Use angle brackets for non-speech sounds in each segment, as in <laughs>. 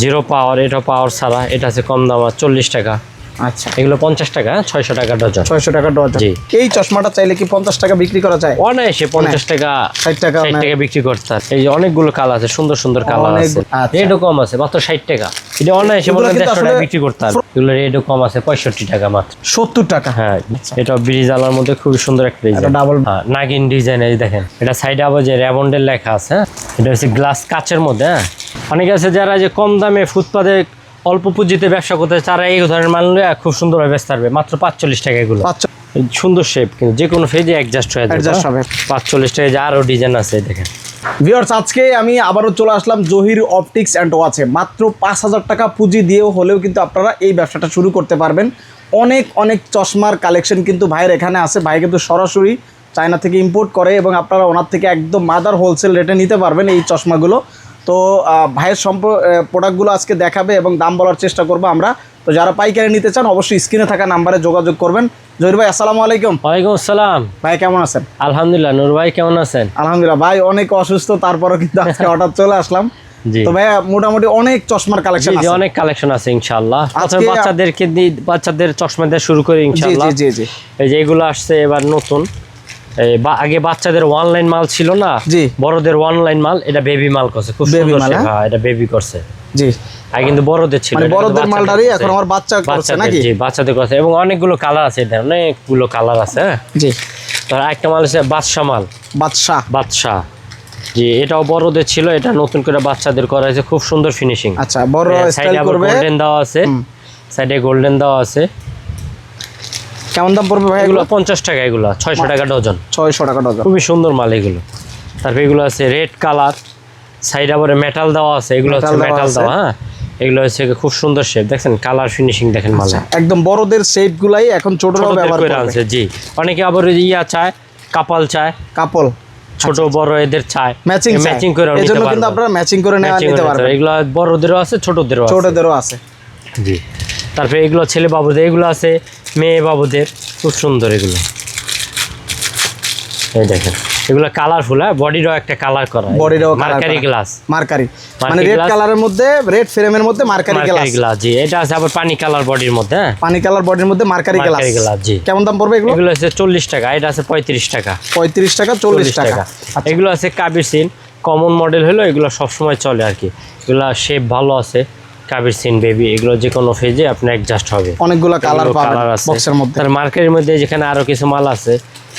Zero পাওয়ার এটা পাওয়ার ছাড়া এটা আছে কম দাম চল্লিশ টাকা। আচ্ছা এগুলো পঞ্চাশ টাকা হ্যাঁ? ছয়শো টাকা ডজন। ছয়শো টাকা ডজন। এই চশমাটা চাইলে কি পঞ্চাশ টাকা বিক্রি করা যায়? অনায়াসে পঞ্চাশ টাকা ষাট টাকা টাকা বিক্রি করতে হয়। এই যে অনেকগুলো কালার আছে সুন্দর সুন্দর কালার আছে। আচ্ছা। রেটও কম আছে মাত্র ষাট টাকা। এটা অনায়াসে দেড়শো টাকা বিক্রি করতে হবে এগুলো রেটও কম আছে পঁয়ষট্টি টাকা মাত্র। সত্তর টাকা। হ্যাঁ এটা ব্রিজ আলার মধ্যে খুবই সুন্দর একটা ডিজাইন এটা double- হ্যাঁ নাগিন ডিজাইন এই দেখেন। এটা সাইডে আবার যে র্যাবন্ডের লেখা আছে হ্যাঁ? এটা হচ্ছে গ্লাস কাচের মধ্যে হ্যাঁ? অনেকে আছে যারা যে কম দামে ফুটপাতে অল্প পুঁজিতে ব্যবসা করতে তারা এই ধরনের মাল নিয়ে খুব সুন্দরভাবে বেচতে পারবে মাত্র পাঁচচল্লিশ টাকা এগুলো। সুন্দর শেপ কিন্তু যে কোনো ফেজে অ্যাডজাস্ট হয়ে যাবে। পাঁচচল্লিশ টাকা যে আরও ডিজাইন আছে দেখেন। ভিওর্স আজকে আমি আবারও চলে আসলাম জহির অপটিক্স অ্যান্ড ওয়াচে মাত্র পাঁচ হাজার টাকা পুঁজি দিয়েও হলেও কিন্তু আপনারা এই ব্যবসাটা শুরু করতে পারবেন। অনেক অনেক চশমার কালেকশন কিন্তু ভাইয়ের এখানে আছে। ভাই কিন্তু সরাসরি চায়না থেকে ইম্পোর্ট করে এবং আপনারা ওনার থেকে একদম মাদার হোলসেল রেটে নিতে পারবেন এই চশমাগুলো। তো ভাইয়ের সম্প প্রোডাক্টগুলো আজকে দেখাবে এবং দাম বলার চেষ্টা করব আমরা। তো যারা পাইকারি নিতে চান অবশ্যই স্ক্রিনে থাকা নাম্বারে যোগাযোগ করবেন। জহির ভাই আসসালামু আলাইকুম। ওয়ালাইকুম আসসালাম। ভাই কেমন আছেন? আলহামদুলিল্লাহ নূর ভাই কেমন আছেন? আলহামদুলিল্লাহ ভাই অনেক অসুস্থ তারপরও কিন্তু <laughs> আজকে হঠাৎ চলে আসলাম। তো ভাইয়া মোটামুটি অনেক চশমার কালেকশন আছে। অনেক কালেকশন আছে ইনশাআল্লাহ। প্রথমে আজকে- বাচ্চাদেরকে দিয়ে বাচ্চাদের চশমা দিয়ে শুরু করি জি ইনশাআল্লাহ জি জি জি। এই যে এগুলো আসছে এবার নতুন। বা- আগে বাচ্চাদের অনলাইন মাল ছিল না জি। বড়দের অনলাইন মাল এটা বেবি মাল করছে খুব সুন্দর মাল, হ্যাঁ? এটা বেবি করছে। জি। আগে কিন্তু বড়দের ছিল মানে বড়দের মালটারই এখন আমার বাচ্চা করছে নাকি? জি বাচ্চাদের করছে। এবং অনেকগুলো কালার আছে এটা অনেকগুলো কালার আছে হ্যাঁ? জি। তো একটা মাল আছে বাদশা মাল। বাদশাহ। বাদশা জি এটাও বড়দের ছিল এটা নতুন করে বাচ্চাদের করা হয়েছে খুব সুন্দর ফিনিশিং আচ্ছা বড় সাইডে স্টাইল করবে। গোল্ডেন দেওয়া আছে। সাইডে গোল্ডেন দেওয়া আছে। কেমন দাম পড়বে ভাই এগুলো? পঞ্চাশ টাকা এগুলো ছয়শো টাকা ডজন। ছয়শো টাকা ডজন। খুবই সুন্দর মাল এগুলো। তারপর এগুলো আছে রেড কালার সাইড আবার মেটাল দেওয়া আছে এগুলো হচ্ছে মেটাল আছে। দেওয়া হ্যাঁ? এগুলো হচ্ছে খুব সুন্দর শেপ দেখছেন? কালার ফিনিশিং দেখেন মালে। আচ্ছা একদম বড়দের শেপ গুলাই এখন ছোটদের ব্যবহার করে আনছে জি। অনেকে আবার ইয়া চায় কাপাল চায়। কাপল। ছোট বড় এদের চায়। ম্যাচিং ম্যাচিং করে এই জন্য কিন্তু আপনারা ম্যাচিং করে নেওয়া নিতে পারবেন। এগুলো বড়দেরও আছে ছোটদেরও আছে। ছোটদেরও আছে। জি। তারপরে এগুলো ছেলে বাবুদের এগুলো আছে মেয়ে বাবুদের খুব সুন্দর এগুলো। এই দেখেন এগুলো কালারফুল হ্যাঁ? বডিরও একটা কালার করা বডিরও মার্কারি গ্লাস মার্কারি মানে রেড কালারের মধ্যে রেড ফ্রেমের মধ্যে মার্কারি গ্লাস গ্লাস জি। এটা আছে আবার পানি কালার বডির মধ্যে হ্যাঁ? পানি কালার বডির মধ্যে মার্কারি গ্লাস মার্কারি গ্লাস জি। কেমন দাম পড়বে এগুলো? এগুলো আছে চল্লিশ টাকা এটা আছে পঁয়ত্রিশ টাকা। পঁয়ত্রিশ টাকা চল্লিশ টাকা। আচ্ছা। এগুলো আছে কাবির সিন। কমন মডেল হলো এগুলো সবসময় চলে আর কি। এগুলো শেপ ভালো আছে। কাবির সিন বেবি এগুলো যে কোনো ফেজে আপনি অ্যাডজাস্ট হবে। অনেকগুলো কালার পাবেন আছে। বক্সের মধ্যে। তার মার্কেটের মধ্যে যেখানে আরও কিছু মাল আছে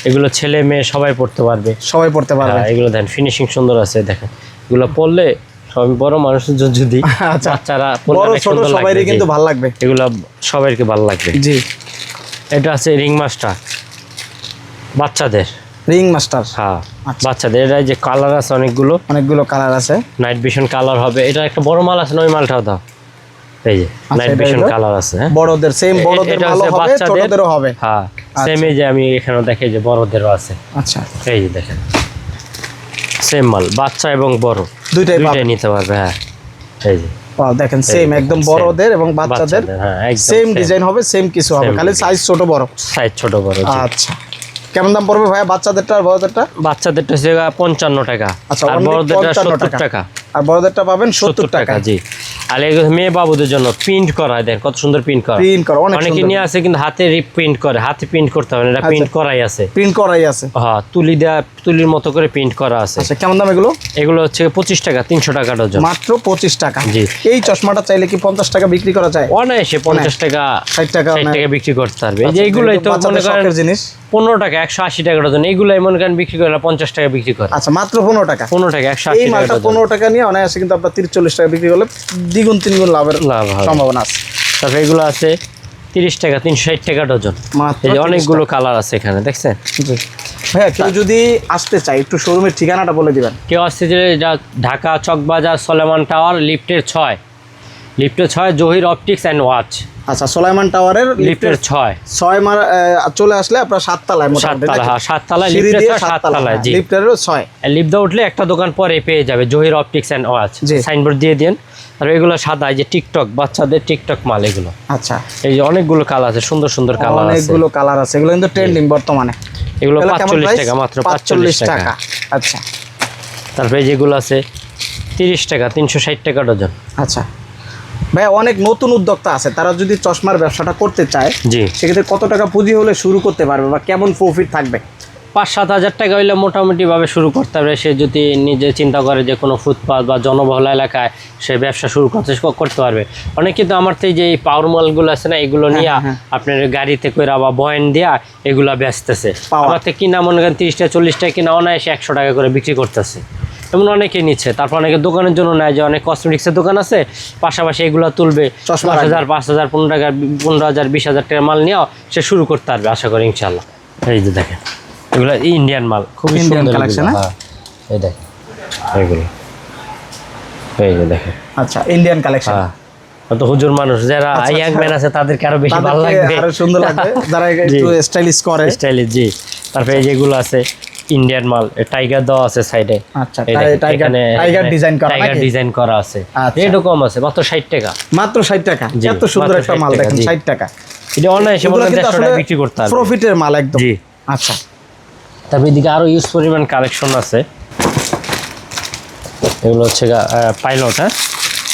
এগুলো ছেলে মেয়ে সবাই পড়তে পারবে। সবাই পড়তে পারবে। হ্যাঁ, এগুলো দেখেন ফিনিশিং সুন্দর আছে দেখেন। এগুলো পড়লে সবাই বড় মানুষের জন্য যদি আচ্ছা। বাচ্চারা বড় ছোট সবাইরই কিন্তু ভালো লাগবে। এগুলো সবাইকে ভালো লাগবে। জি। এটা আছে রিং মাস্টার বাচ্চাদের। রিং মাস্টার হ্যাঁ আচ্ছা। বাচ্চাদের এটা যে কালার আছে অনেকগুলো। অনেকগুলো কালার আছে। নাইট ভিশন কালার হবে। এটা একটা বড় মাল আছে না ওই মালটাও দাও। এই যে নাইট ভিশন কালার আছে হ্যাঁ? বড়দের সেম বড়দের ভালো হবে ছোটদেরও হবে। হ্যাঁ সেম এই যে আমি এখানে দেখে যে বড়দেরও আছে। আচ্ছা। এই যে দেখেন। সেম মাল বাচ্চা এবং বড়। দুইটাই দুইটাই নিতে পারবে হ্যাঁ। এই যে। দেখেন সেম একদম বড়দের এবং বাচ্চাদের। বাচ্চাদের, হ্যাঁ, সেম ডিজাইন হবে সেম কিছু হবে খালি সাইজ ছোট বড়। সাইজ ছোট বড় আচ্ছা। কেমন দাম পড়বে ভাইয়া বাচ্চাদেরটা আর বড়দেরটা? বাচ্চাদেরটা হচ্ছে পঞ্চান্ন টাকা। আচ্ছা, আর বড়দেরটা সত্তর টাকা। টাকা। আর বড়দেরটা পাবেন সত্তর টাকা জি। আর মেয়ে বাবুদের জন্য প্রিন্ট করা দেন কত সুন্দর প্রিন্ট করা। প্রিন্ট করা অনেক অনেকে নিয়ে আসে কিন্তু হাতে প্রিন্ট করে হাতে প্রিন্ট করতে হবে এটা আচ্ছা। প্রিন্ট করাই আছে। প্রিন্ট করাই আছে। হ্যাঁ তুলি তুলির মতো করে প্রিন্ট করা আছে। আচ্ছা কেমন দাম এগুলো? এগুলো হচ্ছে পঁচিশ টাকা তিনশো টাকা ডজন মাত্র পঁচিশ টাকা। জি। এই চশমাটা চাইলে কি পঞ্চাশ টাকা বিক্রি করা যায়? অনায়াসে পঞ্চাশ টাকা ষাট টাকা ষাট টাকা বিক্রি করতে পারবে। আচ্ছা, এইগুলোই তো মনে করেন জিনিস। পনেরো টাকা একশো আশি টাকা ডজন এইগুলোই মনে করেন বিক্রি করে পঞ্চাশ টাকা বিক্রি করে। আচ্ছা মাত্র পনেরো টাকা। পনেরো টাকা একশো আশি টাকা মালটা পনেরো টাকা নিয়ে অনায়াসে কিন্তু আপনার তিরিশ চল্লিশ টাকা বিক্রি করলে দ্বিগুণ তিনগুণ লাভের লাভ সম্ভাবনা আছে। তারপরে এগুলো আছে তিরিশ টাকা তিনশো ষাট টাকা ডজন মাত্র এই যে 30 অনেকগুলো কালার আছে এখানে দেখছেন? জি। ভাইয়া কেউ যদি আসতে চায় একটু শোরুমের ঠিকানাটা বলে দিবেন। কেউ আসছে যে যা ঢাকা চকবাজার সলেমান টাওয়ার লিফটের ছয়। লিফটের ছয় জহির অপটিক্স অ্যান্ড ওয়াচ। আচ্ছা সোলাইমান টাওয়ারের লিফটের লিফটের ছয়। ছয় মার চলে আসলে আপনার সাততলায় মোটামুটি সাততলা? হ্যাঁ সাততলায় লিফটের সাততলায় জি। লিফটেরও ছয়। লিফটে উঠলে একটা দোকান পরে পেয়ে যাবে Zahir optics and watch. Signboard দিয়ে দিন আর এগুলো সাদা যে টিকটক বাচ্চাদের টিকটক মাল এগুলো। আচ্ছা। এই যে অনেকগুলো কালার আছে সুন্দর সুন্দর কালার আছে। অনেকগুলো কালার আছে এগুলো কিন্তু ট্রেন্ডিং বর্তমানে। এগুলো এগুলো কেমন পাঁচচল্লিশ price? টাকা মাত্র 45 পাঁচচল্লিশ টাকা। আচ্ছা। তারপরে যেগুলো আছে তিরিশ টাকা তিনশো ষাট টাকা ডজন। আচ্ছা। ভাই অনেক নতুন উদ্যোক্তা আছে তারা যদি চশমার ব্যবসাটা করতে চায় জি। সেক্ষেত্রে কত টাকা পুঁজি হলে শুরু করতে পারবে বা কেমন প্রফিট থাকবে? পাঁচ সাত হাজার টাকা হইলে মোটামুটিভাবে শুরু করতে হবে সে যদি নিজে চিন্তা করে যে কোনো ফুটপাথ বা জনবহুল এলাকায় সে ব্যবসা শুরু করতে করতে পারবে। অনেক কিন্তু আমার তো এই যে পাওয়ার মালগুলো আছে না এগুলো নিয়ে হ্যাঁ, হ্যাঁ। আপনার গাড়িতে করে বা বয়েন দিয়া এগুলা বেচতেছে। আমার তো কিনা মনে করেন তিরিশটা চল্লিশটা কিনা অনায়াসে একশো টাকা করে বিক্রি করতেছে। এমন অনেকে নিচ্ছে। তারপর অনেকে দোকানের জন্য নেয় যে অনেক কসমেটিক্সের দোকান আছে পাশাপাশি এগুলো তুলবে পাঁচ হাজার পাঁচ হাজার পনেরো টাকার পনেরো হাজার বিশ হাজার টাকার মাল নিয়েও সে শুরু করতে পারবে আশা করি ইনশাল্লাহ এই যে দেখেন এগুলো ইন্ডিয়ান মাল হ্যাঁ? হ্যাঁ এই দেখেন এই যে দেখেন। আচ্ছা ইন্ডিয়ান কালেকশন হ্যাঁ হুজুর মানুষ যারা আচ্ছা, ইয়াং আচ্ছা। ম্যান আছে তাদেরকে আরও বেশি ভালো লাগবে। আরও সুন্দর লাগবে। যারা <laughs> একটু স্টাইলিশ করে। স্টাইলিশ জি। তারপরে যেগুলো আছে ইন্ডিয়ান মাল টাইগার দেওয়া আছে সাইডে আচ্ছা, টাই- টাইগার- টাইগার ডিজাইন করা টাইগার ডিজাইন করা আছে। আচ্ছা। রেটও কম আছে মাত্র ষাট টাকা। মাত্র ষাট টাকা? এত সুন্দর একটা মাল দেখেন জি। ষাট টাকা। এটা এগুলো মনে কিন্তু দেড়শো টাকা বিক্রি করতে হবে প্রফিটের মাল একদম। জি। আচ্ছা। তারপর এদিকে আরও ইউজ পরিমাণ কালেকশন আছে। এগুলো হচ্ছে পাইলট হ্যাঁ?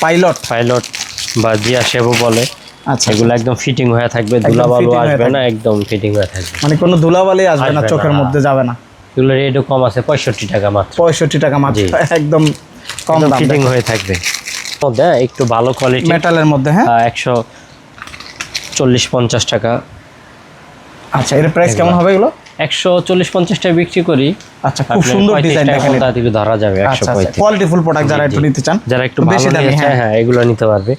পাইলট পাইলট বা জিয়া সেবু বলে। আচ্ছা। এগুলো একদম ফিটিং হয়ে থাকবে ধুলাবালু আসবে না একদম ফিটিং হয়ে থাকবে। মানে কোনো ধুলাবালি আসবে না চোখের হ্যাঁ। মধ্যে যাবে না। এগুলো রেটও কম আছে পঁয়ষট্টি টাকা মাত্র। পঁয়ষট্টি টাকা মাত্র। একদম কম ফিটিং হয়ে থাকবে। মধ্যে একটু ভালো কোয়ালিটি মেটালের মধ্যে হ্যাঁ? একশো চল্লিশ পঞ্চাশ টাকা। আচ্ছা এর প্রাইস কেমন হবে এগুলো? একশো চল্লিশ পঞ্চাশ টাকা বিক্রি করি। আচ্ছা খুব সুন্দর ডিজাইন দেখেন এটা। থেকে ধরা যাবে একশো কোয়ালিটি ফুল প্রোডাক্ট যারা একটু নিতে চান যারা একটু বেশি দামি হ্যাঁ। হ্যাঁ এগুলো নিতে পারবে।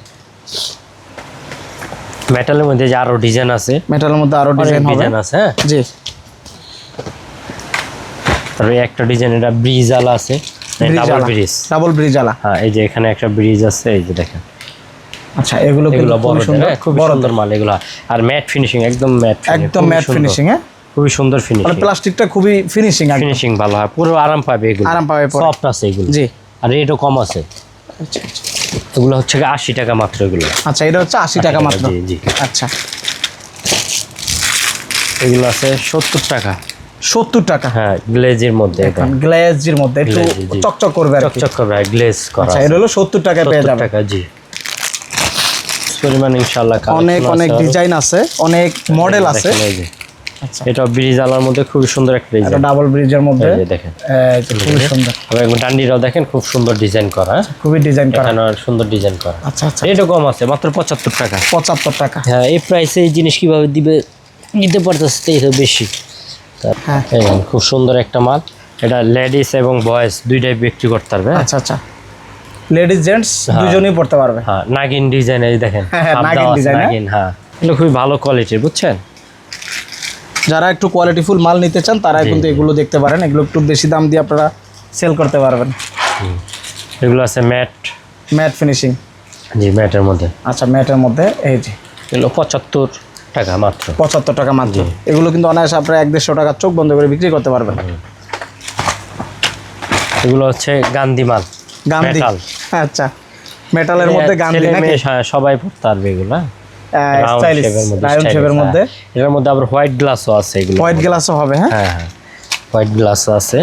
মেটালের মধ্যে যে আরও ডিজাইন আছে। মেটালের মধ্যে আরও ডিজাইন হবে। ডিজাইন আছে হ্যাঁ। জি। তারপরে একটা ডিজাইন এটা ব্রিজ আলা আছে। ডাবল ব্রিজ ডাবল ব্রিজ আলা। হ্যাঁ এই যে এখানে একটা ব্রিজ আছে এই যে দেখেন। আচ্ছা এগুলো এগুলো বড় সুন্দর খুব সুন্দর। মাল এগুলো। আর ম্যাট ফিনিশিং একদম ম্যাট একদম ম্যাট ফিনিশিং হ্যাঁ? খুবই সুন্দর ফিনিশিং মানে প্লাস্টিকটা খুবই ফিনিশিং একদম ফিনিশিং ভালো হয় পুরো আরাম পাবে এগুলো। আরাম পাবে পরে। সফট আছে এগুলো। জি। আর রেটও কম আছে। আচ্ছা আচ্ছা। এগুলো হচ্ছে আশি টাকা মাত্র এগুলো। আচ্ছা এটা হচ্ছে আশি টাকা মাত্র। জি জি। আচ্ছা। এগুলো আছে সত্তর টাকা। সত্তর টাকা। হ্যাঁ গ্লেজের মধ্যে এটা। গ্লেজের মধ্যে একটু চকচক করবে চকচক করবে গ্লেজ করা আচ্ছা এটা হলো সত্তর টাকায় পেয়ে যাবে টাকা জি। পরিমাণ ইনশাআল্লাহ অনেক অনেক ডিজাইন আছে অনেক মডেল আছে। আচ্ছা। এটা ব্রিজ আলার মধ্যে খুবই সুন্দর একটা ডিজাইন ডাবল ব্রিজের মধ্যে। দেখেন। এই যে খুবই সুন্দর। আবার ডান্ডিরাও দেখেন খুব সুন্দর ডিজাইন করা। হ্যাঁ? খুবই ডিজাইন করা। সুন্দর ডিজাইন করা। আচ্ছা আচ্ছা। রেটও কম আছে মাত্র পঁচাত্তর টাকা। পঁচাত্তর টাকা। হ্যাঁ এই প্রাইসে এই জিনিস কীভাবে দিবে? দিতে পারতেছে তাই বেশি। হ্যাঁ। খুব সুন্দর একটা মাল। এটা লেডিস এবং বয়েজ দুইটাই বিক্রি করতে পারবে। হ্যাঁ? আচ্ছা আচ্ছা। লেডিস জেন্টস দুজনেই পড়তে পারবে। হ্যাঁ নাগিন ডিজাইন এই দেখেন। হ্যাঁ, হ্যাঁ, নাগিন হ্যাঁ? নাগিন হ্যাঁ। এগুলো খুবই ভালো কোয়ালিটির বুঝছেন? যারা একটু কোয়ালিটিফুল মাল নিতে চান তারা কিন্তু এগুলো দেখতে পারেন। এগুলো একটু বেশি দাম দিয়ে আপনারা সেল করতে পারবেন। এগুলো আছে ম্যাট। ম্যাট ফিনিশিং জি ম্যাটের মধ্যে। আচ্ছা ম্যাটের মধ্যে এই যে। এগুলো পঁচাত্তর টাকা মাত্র। পঁচাত্তর টাকা মাত্র। এগুলো কিন্তু অনায়াসে আপনারা এক দেড়শো টাকা চোখ বন্ধ করে বিক্রি করতে পারবেন। এগুলো হচ্ছে গান্ধী মাল গান্ধী। আচ্ছা। মেটালের মধ্যে গান্ধী সবাই পড়তে পারবে এগুলো শেপের মধ্যে শেপের হ্যাঁ। মধ্যে? এটার মধ্যে আবার হোয়াইট গ্লাসও আছে এগুলো। হোয়াইট গ্লাসও হবে হ্যাঁ? হ্যাঁ হ্যাঁ। হোয়াইট গ্লাস আছে।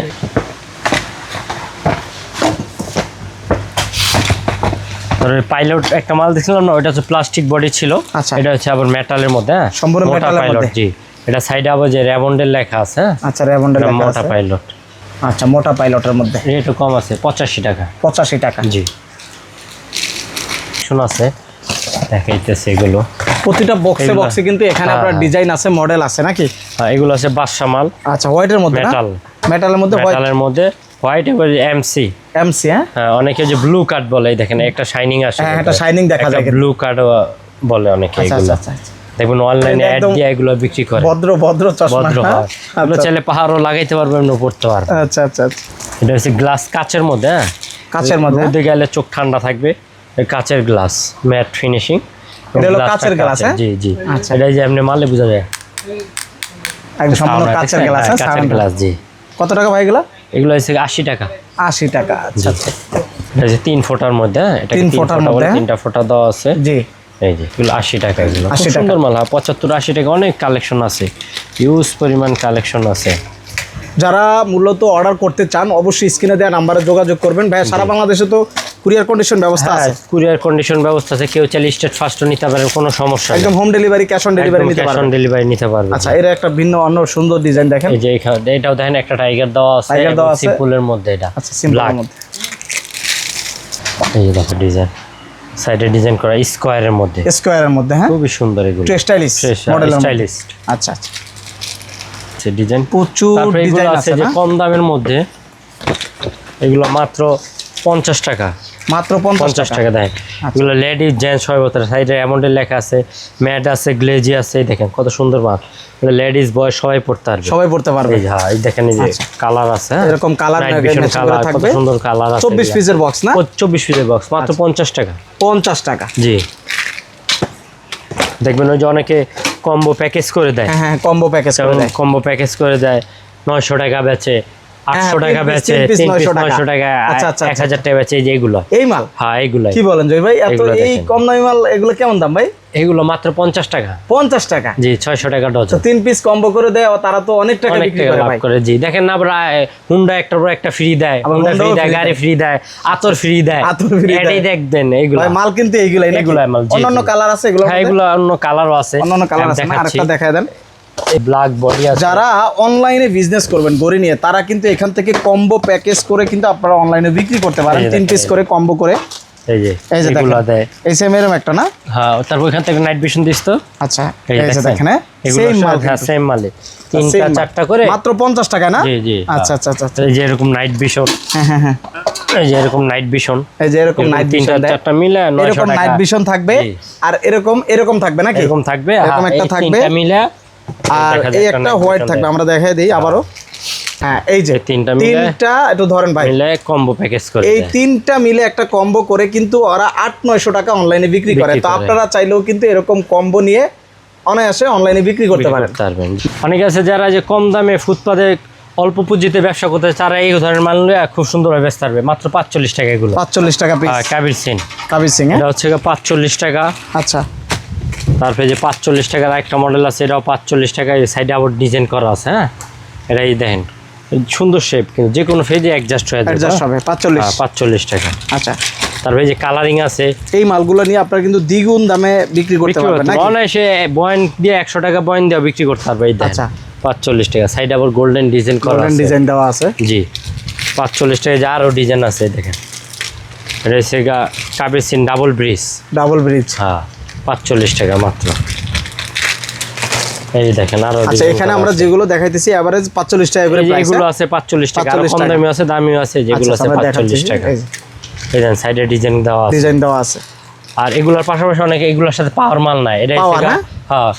পাইলট একটা মাল দেখছিলাম না ওটা হচ্ছে প্লাস্টিক বডি ছিল। আচ্ছা। এটা হচ্ছে আবার মেটালের মধ্যে হ্যাঁ? সম্পূর্ণ মোটা পাইলট মধ্যে। জি। এটা সাইডে আবার যে র্যাবন্ডের লেখা আছে হ্যাঁ? আচ্ছা রেবন্ডের লেখা মোটা পাইলট আচ্ছা মোটা পাইলটের মধ্যে। রেটও কম আছে পঁচাশি টাকা। পঁচাশি টাকা। জি। শোনা আছে দেখাইতেছে এগুলো। প্রতিটা বক্সে বক্সে কিন্তু এখানে আপনার হ্যাঁ। ডিজাইন আছে মডেল আছে নাকি? হ্যাঁ, এগুলো আছে বাদশা মাল। আচ্ছা হোয়াইটের মধ্যে না? মেটাল মেটালের মধ্যে মেটালের মধ্যে হোয়াইট এবার এমসি এমসি হ্যাঁ? হ্যাঁ অনেকে যে ব্লু কার্ড বলে দেখেন একটা শাইনিং আসে হ্যাঁ, একটা shining দেখা যায় ব্লু কার্ড বলে অনেকে আচ্ছা এগুলো। আচ্ছা আচ্ছা অনলাইনে অ্যাড দিয়ে এগুলো বিক্রি করে। ভদ্র ভদ্র চশমা ভদ্র হ্যাঁ? হয়। আচ্ছা। চাইলে পাহাড়ও লাগাইতে পারবে এমনি পড়তে পারবে আচ্ছা আচ্ছা। এটা হচ্ছে গ্লাস কাচের মধ্যে হ্যাঁ? কাচের মধ্যে রোদে গেলে চোখ ঠান্ডা থাকবে কাচের গ্লাস ম্যাট ফিনিশিং এটা হলো কাচের glass, হ্যাঁ? জি জি। আচ্ছা। এটা যে এমনি মারলে বোঝা যায়। একদম সম্পূর্ণ কাচের গ্লাস হ্যাঁ, হ্যাঁ কাচের গ্লাস জি। কত টাকা ভাই এগুলো? এগুলো হচ্ছে আশি টাকা। আশি টাকা আচ্ছা আচ্ছা। তিন ফোটার মধ্যে এটা তিন ফোঁটার মধ্যে? তিনটা ফোটা দেওয়া আছে। জি। এই যে এগুলো আশি টাকা এগুলো। 80 টাকা। সুন্দর মালা হয় পঁচাত্তর আশি টাকা অনেক কালেকশন আছে। ইউজ পরিমাণ কালেকশন আছে। যারা মূলত অর্ডার করতে চান অবশ্যই স্ক্রিনে দেওয়া নাম্বারে যোগাযোগ করবেন। ভাই সারা বাংলাদেশে তো কুরিয়ার কন্ডিশন ব্যবস্থা হ্যাঁ আছে? কুরিয়ার কন্ডিশন ব্যবস্থা আছে। কেউ চাইলে স্টেট ফার্স্টও নিতে পারে কোনো সমস্যা একদম home delivery cash on delivery নিতে ক্যাশ অন ডেলিভারি নিতে পারবে। আচ্ছা এর একটা ভিন্ন অন্য সুন্দর ডিজাইন দেখেন। এই যে এখানে এটাও দেখেন একটা টাইগার দেওয়া আছে Tiger দেওয়া আছে। সিম্পলের মধ্যে এটা। আচ্ছা সিম্পলের মধ্যে। এই যে দেখো ডিজাইন সাইডে ডিজাইন করা স্কোয়ারের মধ্যে। স্কোয়ারের মধ্যে হ্যাঁ? খুবই সুন্দর এগুলো। স্টাইলিশ মডেলের স্টাইলিস্ট আচ্ছা আচ্ছা। ডিজাইন প্রচুর ডিজাইন আছে যে কম দামের মধ্যে। এগুলো মাত্র পঞ্চাশ টাকা। মাত্র পঞ্চাশ টাকা। দেয় এগুলো লেডিস জেন্টস সবাই বলতে সাইডে অ্যামাউন্টের লেখা আছে ম্যাট আছে গ্লেজি আছে এই দেখেন কত সুন্দর মাল এগুলো লেডিস বয় সবাই পড়তে পারবে। সবাই পড়তে পারবে। হ্যাঁ এই দেখেন এই যে কালার আছে হ্যাঁ? এরকম করে colour, কত থাকবে। সুন্দর কালার আছে চব্বিশ পিসের বক্স না? চব্বিশ পিসের বক্স মাত্র পঞ্চাশ টাকা। পঞ্চাশ টাকা। জি। দেখবেন ওই যে অনেকে কম্বো প্যাকেজ করে দেয়। হ্যাঁ কম্বো প্যাকেজ কম্বো প্যাকেজ করে দেয় নয়শো টাকা বেচে আটশো তিন টাকা বেচে তিন piece তিন পিস 900 টাকা। আচ্ছা, আচ্ছা, এক হাজার টাকা বেচে এই এই মাল? হ্যাঁ এইগুলাই কি বলেন জয় ভাই? এত এই কম দামি মাল এগুলো কেমন দাম ভাই? এগুলো মাত্র পঞ্চাশ টাকা। পঞ্চাশ টাকা। জি ছয়শো টাকা ডজন। তিন পিস কম্বো করে দেয় তারা তো অনেক টাকা বিক্রি করে লাভ ভাই। করে জি। দেখেন না হুন্ডা একটার পর একটা ফ্রি দেয় হুন্ডা ফ্রি দেয় গাড়ি ফ্রি দেয় আতর ফ্রি দেয়। আতর free দেয়। এটাই দেখবেন এগুলো। মাল কিন্তু এইগুলাই? এগুলাই মাল, জি, অন্যান্য কালার আছে এগুলো হ্যাঁ এগুলো অন্য কালারও আছে। অন্যান্য কালার আছে আরেকটা দেখায় দেন। ব্ল্যাক বডি আছে। যারা অনলাইনে বিজনেস করবেন গড়ি নিয়ে তারা কিন্তু এখান থেকে কম্বো প্যাকেজ করে কিন্তু আপনারা অনলাইনে বিক্রি করতে পারেন তিন পিস করে কম্বো করে। এই যে এই যে এগুলো দেয়। এই সেম এরকম একটা না? হ্যাঁ তারপর এখান থেকে নাইট ভিশন দিস তো। আচ্ছা এই এই যে দেখেন। হ্যাঁ সেম মাল হ্যাঁ সেম মালে। তিনটা চারটা করে। মাত্র পঞ্চাশ টাকা না? জি জি আচ্ছা আচ্ছা আচ্ছা আচ্ছা। এই যে এরকম নাইট ভিশন হ্যাঁ হ্যাঁ হ্যাঁ। এই যে এরকম নাইট ভিশন এই যে এরকম নাইট ভিশন চারটা মিলে এরকম নাইট ভিশন থাকবে আর এরকম এরকম থাকবে নাকি? এরকম থাকবে এরকম একটা থাকবে। মিলে আর এই একটা হোয়াইট থাকবে আমরা দেখাই দিই আবারও। হ্যাঁ এই যে তিনটা মিলে- তিনটা একটু ধরেন ভাই। মিলে কম্বো প্যাকেজ করে এই তিনটা মিলে একটা কম্বো করে কিন্তু ওরা আট নয়শো টাকা অনলাইনে বিক্রি করে। তো আপনারা চাইলেও কিন্তু এরকম কম্বো নিয়ে অনায়াসে অনলাইনে বিক্রি করতে পারেন। পারবেন। অনেকে আছে যারা যে কম দামে ফুটপাতে অল্প পুঁজিতে ব্যবসা করতে তারা এই ধরনের মাল নিয়ে খুব সুন্দরভাবে বেচতে পারবে মাত্র পাঁচচল্লিশ টাকা এগুলো। পাঁচচল্লিশ টাকা পিস কাবির সিন কাবির সিং এটা হচ্ছে পাঁচচল্লিশ টাকা। আচ্ছা। তারপরে যে পাঁচচল্লিশ টাকার একটা মডেল আছে এটাও পাঁচচল্লিশ টাকা এই সাইডে আবার ডিজাইন করা আছে হ্যাঁ? এটাই দেখেন সুন্দর শেপ কিন্তু যে কোনো ফেজে অ্যাডজাস্ট হয়ে যাবে হবে পাঁচচল্লিশ। হ্যাঁ, পাঁচচল্লিশ টাকা। আচ্ছা। তারপরে যে কালারিং আছে। এই মালগুলো নিয়ে আপনারা কিন্তু দ্বিগুণ দামে বিক্রি করতে পারবেন অনায়াসে বয়েন দিয়ে একশো টাকা বয়েন দিয়ে বিক্রি করতে পারবে এই আচ্ছা। পাঁচচল্লিশ টাকা সাইডে আবার গোল্ডেন ডিজাইন করা গোল্ডেন ডিজাইন দেওয়া আছে। জি। পাঁচচল্লিশ টাকা যে আরও ডিজাইন আছে দেখেন। এটা হচ্ছে গা ডাবল ব্রিজ ডাবল ব্রিজ হ্যাঁ। পাঁচচল্লিশ টাকা মাত্র। এই দেখেন আরও আচ্ছা এখানে আমরা যেগুলো দেখাইতেছি এভারেজ পাঁচচল্লিশ টাকা করে প্রাইস এগুলো আছে পাঁচচল্লিশ টাকা আরও 45 কম টাকা। দামি আছে দামিও আছে যেগুলো আছে পাঁচচল্লিশ টাকা। এই দেখেন সাইডে ডিজাইন দেওয়া আছে। ডিজাইন দেওয়া আছে। আর এগুলোর পাশাপাশি অনেকে এগুলোর সাথে পাওয়ার মাল নাই। এটা হ্যাঁ? হ্যাঁ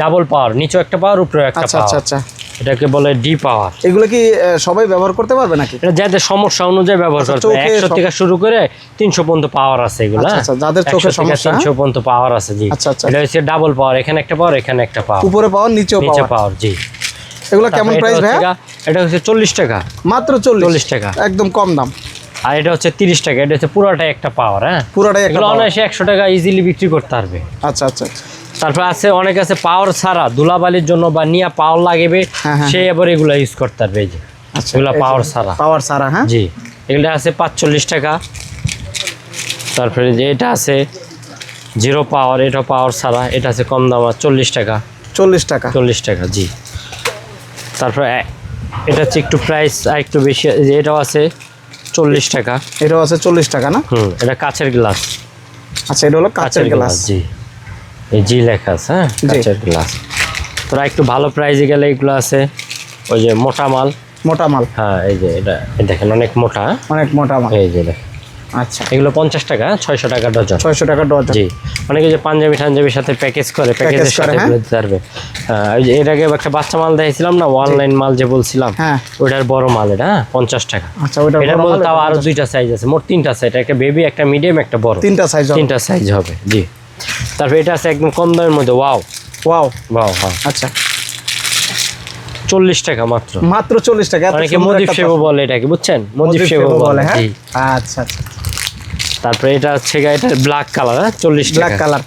ডাবল পাওয়ার নিচেও একটা পাওয়ার উপরেও একটা আচ্ছা আচ্ছা আচ্ছা। এটাকে বলে ডি পাওয়ার এগুলো কি সবাই ব্যবহার করতে পারবে নাকি? এটা যাদের সমস্যা অনুযায়ী ব্যবহার আচ্ছা, চোখে একশো থেকে শুরু করে তিনশো পর্যন্ত পাওয়ার আছে এগুলো আচ্ছা, আচ্ছা, যাদের চোখে সমস্যা, তিনশো পর্যন্ত পাওয়ার আছে জি। এটা হচ্ছে ডাবল পাওয়ার এখানে একটা পাওয়ার এখানে একটা পাওয়ার উপরে পাওয়ার নিচেও নিচে পাওয়ার জি। এগুলো কেমন প্রাইস ভাইয়া? এটা হচ্ছে চল্লিশ টাকা। মাত্র চল্লিশ। 40 টাকা। একদম কম দাম। আর এটা হচ্ছে তিরিশ টাকা এটা হচ্ছে পুরোটাই একটা পাওয়ার হ্যাঁ? পুরোটাই একটা এগুলো। অনায়াসে একশো টাকা ইজিলি বিক্রি করতে পারবে। আচ্ছা আচ্ছা। তারপর আছে অনেক আছে পাওয়ার ছাড়া ধুলাবালির জন্য বা নিয়ে পাওয়ার লাগবে হ্যাঁ, হ্যাঁ, সে এবার এগুলো ইউজ করতে পারবে এই যে আচ্ছা এগুলো পাওয়ার ছাড়া। পাওয়ার সারা হ্যাঁ? জি এগুলো আছে পাঁচচল্লিশ টাকা। তারপরে যে এটা আছে জিরো পাওয়ার এটা পাওয়ার ছাড়া এটা আছে কম দাম চল্লিশ টাকা। চল্লিশ টাকা। চল্লিশ টাকা জি। তারপরে এটা হচ্ছে একটু প্রাইস আর একটু বেশি যে এটাও আছে চল্লিশ টাকা। এটাও আছে চল্লিশ টাকা না? হুম এটা কাচের গ্লাস আচ্ছা এটা হলো কাঁচের গ্লাস জি। এই জি লেখা আছে হ্যাঁ। কাচের গ্লাস। তোরা একটু ভালো প্রাইসে গেলে এগুলো আছে। ওই যে মোটা মাল। মোটা মাল। হ্যাঁ এই যে এটা দেখেন অনেক মোটা? অনেক মোটা মাল। এই যে দেখেন। আচ্ছা। এগুলো পঞ্চাশ টাকা ছয়শো টাকা ডজন। ছয়শো টাকা ডজন। জি। অনেকে যে পাঞ্জাবি টাঞ্জাবির সাথে প্যাকেজ করে প্যাকেজের সাথে দিতে পারবে হ্যাঁ, ওই যে এর আগে একটা বাচ্চা মাল দেখেছিলাম না? অনলাইন মাল যে বলছিলাম হ্যাঁ। ওইটার বড় মাল এটা হ্যাঁ? পঞ্চাশ টাকা। আচ্ছা ওইটা এটার মধ্যে তাও এটা আরও দুইটা সাইজ আছে মোট তিনটা সাইজ একটা বেবি একটা মিডিয়াম একটা বড়। তিনটা সাইজ তিনটা সাইজ হবে জি। তারপর এটা আছে একদম কম দামের মধ্যে ওয়াও। ওয়াও। ওয়াও হ্যাঁ। আচ্ছা। চল্লিশ টাকা মাত্র। মাত্র চল্লিশ টাকা অনেকে বলে এটাকে বুঝছেন? বলে হ্যাঁ? আচ্ছা আচ্ছা। তারপরে এটা হচ্ছে এটা ব্ল্যাক কালার হ্যাঁ? চল্লিশ ব্ল্যাক কালার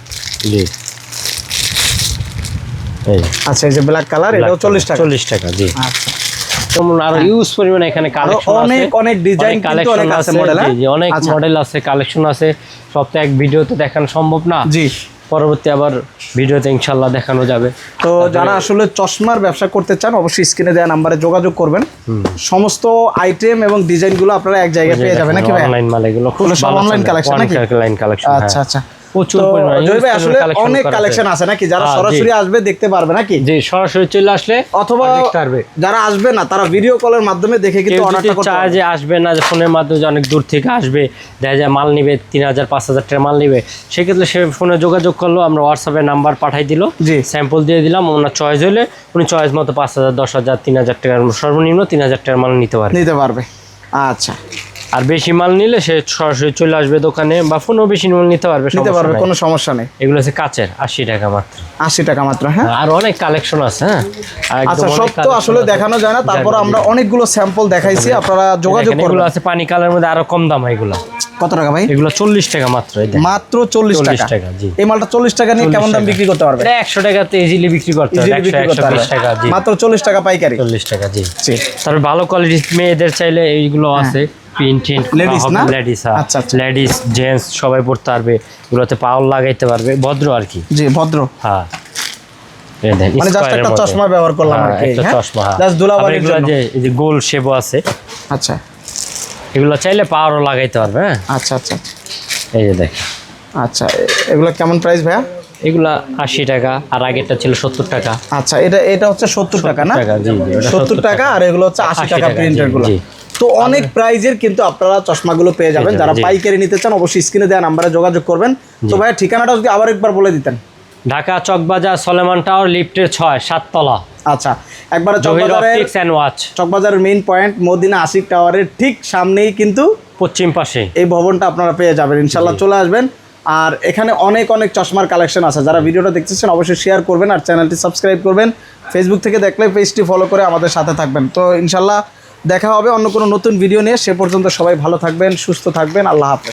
জি। আচ্ছা এই যে ব্ল্যাক কালার এটাও চল্লিশ টাকা। চল্লিশ টাকা জি। আচ্ছা। আরও ইউজ পরিমাণে এখানে কালেকশন অনেক অনেক ডিজাইন কালেকশন আছে মডেল অনেক মডেল আছে কালেকশন আছে। সব তো এক ভিডিওতে দেখানো সম্ভব না। জি। পরবর্তী আবার ভিডিওতে ইনশাল্লাহ দেখানো যাবে। তো যারা আসলে চশমার ব্যবসা করতে চান অবশ্যই স্ক্রিনে দেওয়া নাম্বারে যোগাযোগ করবেন। সমস্ত আইটেম এবং ডিজাইনগুলো আপনারা এক জায়গায় পেয়ে যাবেন নাকি ভাই অনলাইন মাল এগুলো খুব online collection নাকি? অনলাইন কালেকশন আচ্ছা আচ্ছা। প্রচুর পরিমাণে আসলে অনেক। কালেকশন আছে নাকি? যারা। সরাসরি আসবে দেখতে পারবে নাকি? জি সরাসরি চলে আসলে অথবা দেখতে পারবে যারা আসবে না তারা ভিডিও কলের মাধ্যমে দেখে কিন্তু অর্ডারটা করতে চায় যে আসবে না যে ফোনের মাধ্যমে যে অনেক দূর থেকে আসবে দেখা যায় মাল নিবে তিন হাজার পাঁচ হাজার টাকা মাল নিবে সেক্ষেত্রে সে ফোনে যোগাযোগ করল আমরা হোয়াটসঅ্যাপে নাম্বার পাঠাই দিল। স্যাম্পল দিয়ে দিলাম ওনার চয়েস হলে উনি চয়েস মতো পাঁচ হাজার দশ হাজার তিন হাজার টাকার সর্বনিম্ন তিন হাজার টাকার মাল নিতে পারে নিতে পারবে। আচ্ছা। আর বেশি মাল নিলে সে সরাসরি চলে আসবে দোকানে বা ফোনেও বেশি মাল নিতে পারবে নিতে পারবে কোনো সমস্যা নেই। এগুলো হচ্ছে কাচের আশি টাকা মাত্র। আশি টাকা মাত্র হ্যাঁ? আর অনেক কালেকশন আছে হ্যাঁ? আচ্ছা সব তো আসলে দেখানো যায় না তারপর আমরা অনেকগুলো স্যাম্পল দেখাইছি আপনারা যোগাযোগ দেখেন, এগুলো আছে পানি কালার মধ্যে আরও কম দাম এগুলো। কত টাকা ভাই? এগুলো চল্লিশ টাকা মাত্র মাত্র চল্লিশ 40 টাকা। জি। এই মালটা চল্লিশ টাকা নিয়ে কেমন দাম বিক্রি করতে পারবে? একশো টাকাতে ইজিলি বিক্রি করতে। টাকা মাত্র চল্লিশ টাকা পাইকারি। চল্লিশ টাকা জি। জি। তারপর ভালো কোয়ালিটির মেয়েদের চাইলে এইগুলো আছে। হ্যাঁ। না? লেডিস আচ্ছা, আচ্ছা। লেডিস জেন্টস সবাই পড়তে পারবে। এগুলোতে পাওয়ার লাগাইতে পারবে। ভদ্র আর কি। জি ভদ্র। হ্যাঁ। মানে জাস্ট একটা চশমা ব্যবহার করলাম আর হ্যাঁ, কি একটা হ্যাঁ? চশমা হ্যাঁ। জাস্ট দুলাবাড়ির এগুলো জন্য। এই যে গোল শেপও আছে। আচ্ছা। এগুলো চাইলে পাওয়ারও লাগাইতে পারবে হ্যাঁ। আচ্ছা আচ্ছা। আচ্ছা। এই যে দেখেন। আচ্ছা এগুলো কেমন প্রাইস ভাইয়া? এগুলা আশি টাকা আর আগেরটা ছিল সত্তর টাকা। আচ্ছা এটা এটা হচ্ছে সত্তর টাকা না? সত্তর টাকা আর এগুলো হচ্ছে আশি টাকা প্রিন্টেরগুলো। তো অনেক প্রাইজের কিন্তু আপনারা চশমাগুলো পেয়ে যাবেন। যারা পাইকারি নিতে চান অবশ্যই স্ক্রিনে দেওয়া নাম্বারে যোগাযোগ করবেন। তো ভাইয়া ঠিকানাটা যদি আবার একবার বলে দিতেন। ঢাকা চকবাজার সলেমান টাওয়ার লিফটের ছয় সাততলা। আচ্ছা একবারে চকবাজারের মেইন পয়েন্ট মদিনা আশিক টাওয়ারের ঠিক সামনেই কিন্তু পশ্চিম পাশে। এই ভবনটা আপনারা পেয়ে যাবেন ইনশাল্লাহ চলে আসবেন। আর এখানে অনেক অনেক চশমার কালেকশন আছে। যারা ভিডিওটা দেখতেছেন অবশ্যই শেয়ার করবেন আর চ্যানেলটি সাবস্ক্রাইব করবেন। ফেসবুক থেকে দেখলে পেজটি ফলো করে আমাদের সাথে থাকবেন। তো ইনশাল্লাহ দেখা হবে অন্য কোনো নতুন ভিডিও নিয়ে। সে পর্যন্ত সবাই ভালো থাকবেন, সুস্থ থাকবেন। আল্লাহ হাফেজ।